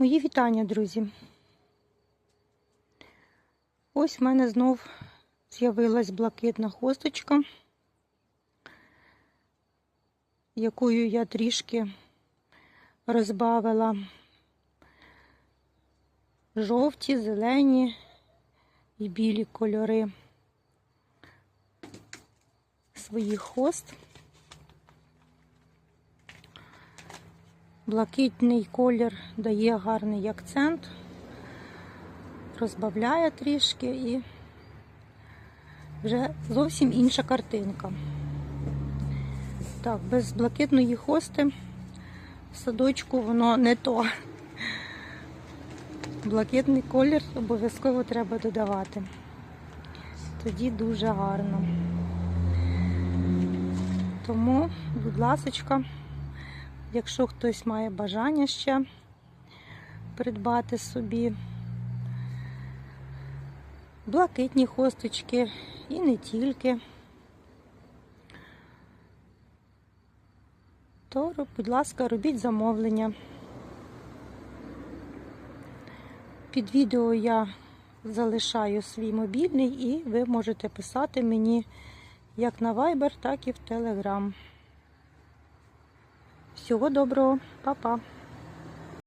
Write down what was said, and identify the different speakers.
Speaker 1: Мої вітання, друзі. Ось в мене знов з'явилась блакитна хосточка, якою я трішки розбавила жовті, зелені і білі кольори своїх хост. Блакитний колір дає гарний акцент, розбавляє трішки і вже зовсім інша картинка. Так, без блакитної хости в садочку воно не то. Блакитний колір обов'язково треба додавати. Тоді дуже гарно. Тому, будь ласочка, якщо хтось має бажання ще придбати собі блакитні хосточки і не тільки, то, будь ласка, робіть замовлення. Під відео я залишаю свій мобільний і ви можете писати мені як на Viber, так і в Telegram. Всього доброго, па-па!